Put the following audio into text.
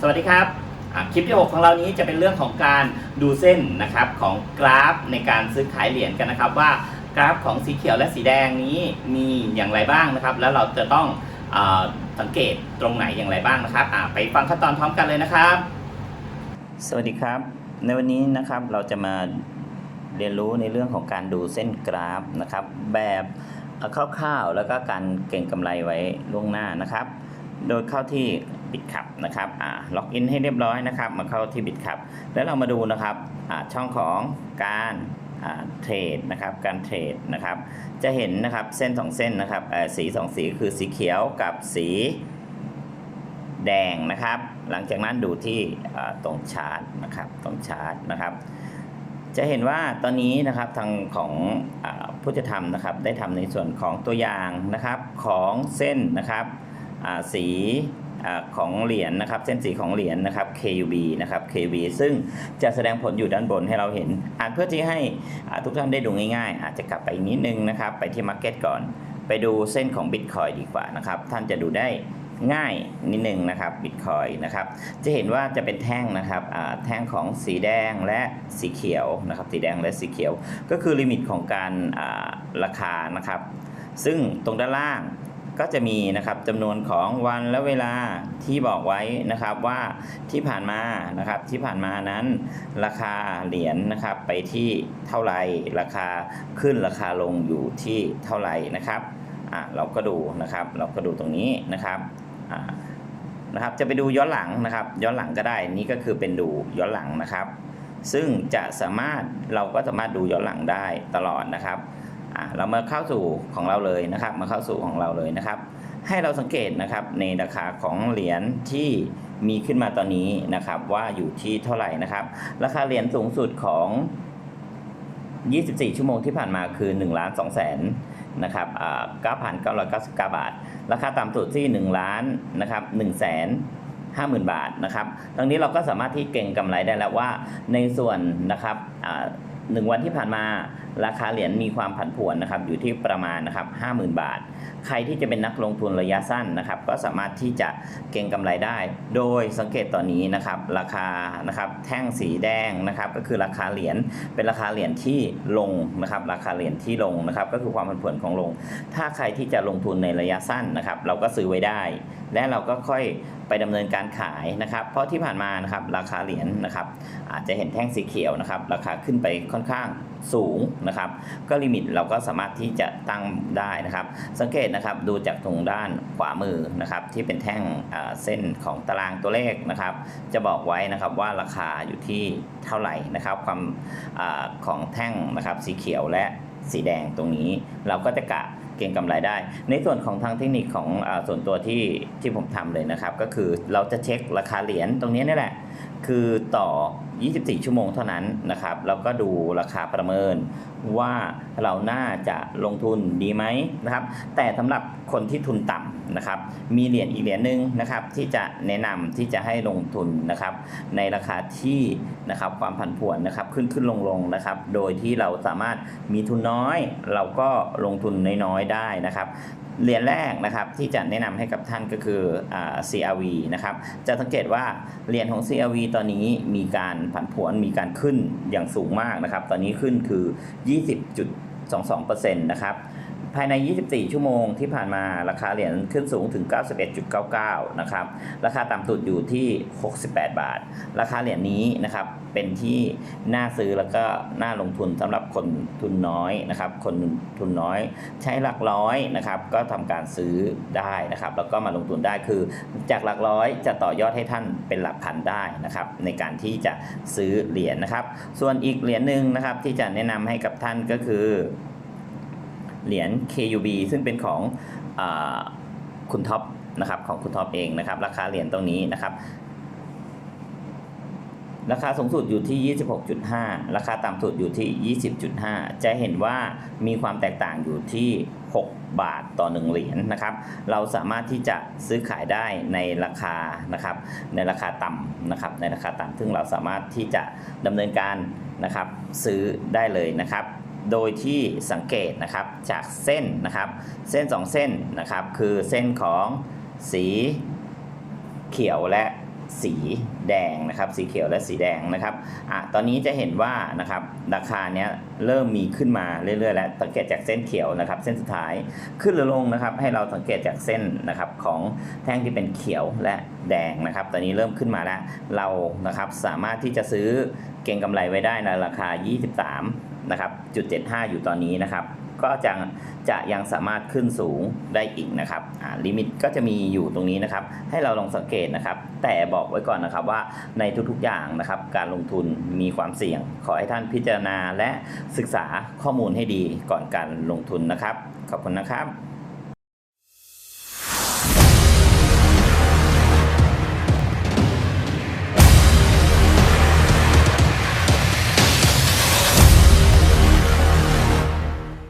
สวัสดีครับคลิปที่ 6 ของเรานี้จะเป็นเรื่องของการดูเส้นนะครับของกราฟในการซื้อขายเหรียญกันนะครับ ว่ากราฟของสีเขียวและสีแดงนี้มีอย่างไรบ้างนะครับ แล้วเราจะต้องอสังเกตตรงไหนอย่างไรบ้างนะครับไปฟังขั้นตอนพร้อมกันเลยนะครับ สวัสดีครับ ในวันนี้นะครับเราจะมาเรียนรู้ในเรื่องของการดูเส้นกราฟนะครับ แบบคร่าวๆแล้วก็การเก่งกำไรไว้ล่วงหน้านะครับ โดยเข้าที่ บิตคับนะครับอ่าล็อกอินให้เรียบร้อยนะครับ มาเข้าที่บิตคับแล้วเรามาดูนะครับอ่าช่องของการเทรดนะครับการเทรดนะครับ จะเห็นนะครับเส้นสองเส้นนะครับสีสองสีคือสีเขียวกับสีแดงนะครับ หลังจากนั้นดูที่ตรงชาร์ตนะครับตรงชาร์ตนะครับ จะเห็นว่าตอนนี้นะครับทางของอผู้จะทำนะครับ ได้ทำในส่วนของตัวอย่างนะครับของเส้นนะครับสี ของเหรียญนะครับ เส้นสีของเหรียญนะครับ KUB นะครับ KUB ซึ่งจะแสดงผลอยู่ด้านบนให้เราเห็นอ่านเพื่อที่ให้ทุกท่านได้ดูง่ายๆ อาจจะกลับไปนิดนึงนะครับ ไปที่ Market ก่อน ไปดูเส้นของ Bitcoin ดีกว่านะครับ ท่านจะดูได้ง่ายนิดนึงนะครับ Bitcoin นะครับ จะเห็นว่าจะเป็นแท่งนะครับแท่งของสีแดงและสีเขียวนะครับ สีแดงและสีเขียว ก็คือลิมิตของการาราคานะครับ ซึ่งตรงด้านล่าง ก็จะมีนะครับจำนวนของวันและเวลาที่บอกไว้นะครับว่าที่ผ่านมานะครับที่ผ่านมานั้น ราคาเหรียญนะครับไปที่เท่าไหร่ราคาขึ้นราคาลงอยู่ที่เท่าไหร่นะครับอ่าเราก็ดูนะครับเราก็ดูตรงนี้นะครับอ่านะครับจะไปดูย้อนหลังนะครับ ย้อนหลังก็ได้นี่ก็คือเป็นดูย้อนหลังนะครับ ซึ่งจะสามารถเราก็สามารถดูย้อนหลังได้ตลอดนะครับ เรามาเข้าสู่ของเราเลยนะครับ มาเข้าสู่ของเราเลยนะครับ ให้เราสังเกตนะครับในราคาของเหรียญที่มีขึ้นมาตอนนี้นะครับ ว่าอยู่ที่เท่าไหร่นะครับ ราคาเหรียญสูงสุดของ 24 ชั่วโมงที่ผ่านมาคือ1ล้าน2แสนนะครับ9,999 บาท ราคาต่ำสุดที่1ล้านนะครับ1แสน50,000 บาทนะครับตรงนี้เราก็สามารถที่เก่งกำไรได้แล้วว่าในส่วนนะครับหนึ่งวันที่ผ่านมา ราคาเหรียญมีความผันผวนนะครับอยู่ที่ประมาณนะครับ50,000 บาท ใครที่จะเป็นนักลงทุนระยะสั้นนะครับ ก็สามารถที่จะเก็งกำไรได้ โดยสังเกตตอนนี้นะครับราคานะครับแท่งสีแดงนะครับก็คือราคาเหรียญเป็นราคาเหรียญที่ลงนะครับราคาเหรียญที่ลงนะครับก็คือความผันผวนของลง ถ้าใครที่จะลงทุนในระยะสั้นนะครับเราก็ซื้อไว้ได้ และเราก็ค่อยไปดำเนินการขายนะครับ เพราะที่ผ่านมานะครับราคาเหรียญนะครับอาจจะเห็นแท่งสีเขียวนะครับราคาขึ้นไปค่อนข้างสูงนะครับ ก็ลิมิตเราก็สามารถที่จะตั้งได้นะครับ สังเกตนะครับดูจากตรงด้านขวามือนะครับ ที่เป็นแท่งเส้นของตารางตัวเลขนะครับ จะบอกไว้นะครับว่าราคาอยู่ที่เท่าไหร่นะครับ ความอาของแท่งนะครับสีเขียวและสีแดงตรงนี้เราก็จะกะเก็งกำไรได้ ในส่วนของทางเทคนิคของอส่วนตัวที่ที่ผมทำเลยนะครับ ก็คือเราจะเช็คราคาเหรียญตรงนี้นี่แหละ คือต่อ 24 ชั่วโมงเท่านั้นนะครับแล้วก็ดูราคาประเมินว่าเราน่าจะลงทุนดีไหมนะครับ แต่สำหรับคนที่ทุนต่ำนะครับ มีเหรียญอีกเหรียญหนึ่งนะครับ ที่จะแนะนำที่จะให้ลงทุนนะครับ ในราคาที่นะครับความผันผวนนะครับขึ้นขึ้นลงลงนะครับ โดยที่เราสามารถมีทุนน้อย เราก็ลงทุนน้อยๆได้นะครับเหรียญแรกนะครับที่จะแนะนำให้กับท่านก็คืออ่า CRV นะครับจะสังเกตว่าเหรียญของ CRV ตอนนี้มีการผันผวนมีการขึ้นอย่างสูงมากนะครับ ตอนนี้ขึ้นคือ20.22%นะครับ ภายใน 24 ชั่วโมงที่ผ่านมาราคาเหรียญขึ้นสูงถึง 91.99 นะครับ ราคาต่ำสุดอยู่ที่ 68 บาท ราคาเหรียญนี้นะครับเป็นที่น่าซื้อแล้วก็น่าลงทุนสำหรับคนทุนน้อยนะครับ คนทุนน้อยใช้หลักร้อยนะครับ ก็ทำการซื้อได้นะครับ แล้วก็มาลงทุนได้คือ จากหลักร้อยจะต่อยอดให้ท่านเป็นหลักพันได้นะครับ ในการที่จะซื้อเหรียญนะครับ ส่วนอีกเหรียญหนึ่งนะครับที่จะแนะนำให้กับท่านก็คือ เหรียญ KUB ซึ่งเป็นของอคุณท็อปนะครับของคุณท็อปเองนะครับ ราคาเหรียญตรงนี้นะครับ ราคาสูงสุดอยู่ที่ 26.5 ราคาต่ำสุดอยู่ที่ 20.5 จะเห็นว่ามีความแตกต่างอยู่ที่ 6 บาทต่อ 1 เหรียญนะครับ เราสามารถที่จะซื้อขายได้ในราคานะครับ ในราคาต่ำนะครับ ในราคาต่ำซึ่งเราสามารถที่จะดำเนินการนะครับ ซื้อได้เลยนะครับ โดยที่สังเกตนะครับจากเส้นนะครับเส้น 2 เส้นนะครับคือเส้นของสีเขียวและสีแดงนะครับสีเขียวและสีแดงนะครับอะตอนนี้จะเห็นว่านะครับราคาเนี้ยเริ่มมีขึ้นมาเรื่อยๆแล้วสังเกตจากเส้นเขียวนะครับ เส้นสุดท้ายขึ้นหรือลงนะครับ ให้เราสังเกตจากเส้นนะครับของแท่งที่เป็นเขียวและแดงนะครับ ตอนนี้เริ่มขึ้นมาแล้วเรานะครับสามารถที่จะซื้อเก็งกำไรไว้ได้ในราคา 23 นะครับจุด75 อยู่ตอนนี้นะครับ ก็จะจะยังสามารถขึ้นสูงได้อีกนะครับลิมิตก็จะมีอยู่ตรงนี้นะครับ ให้เราลองสังเกตนะครับ แต่บอกไว้ก่อนนะครับว่าในทุกๆอย่างนะครับ การลงทุนมีความเสี่ยง ขอให้ท่านพิจารณาและศึกษาข้อมูลให้ดีก่อนการลงทุนนะครับ ขอบคุณนะครับ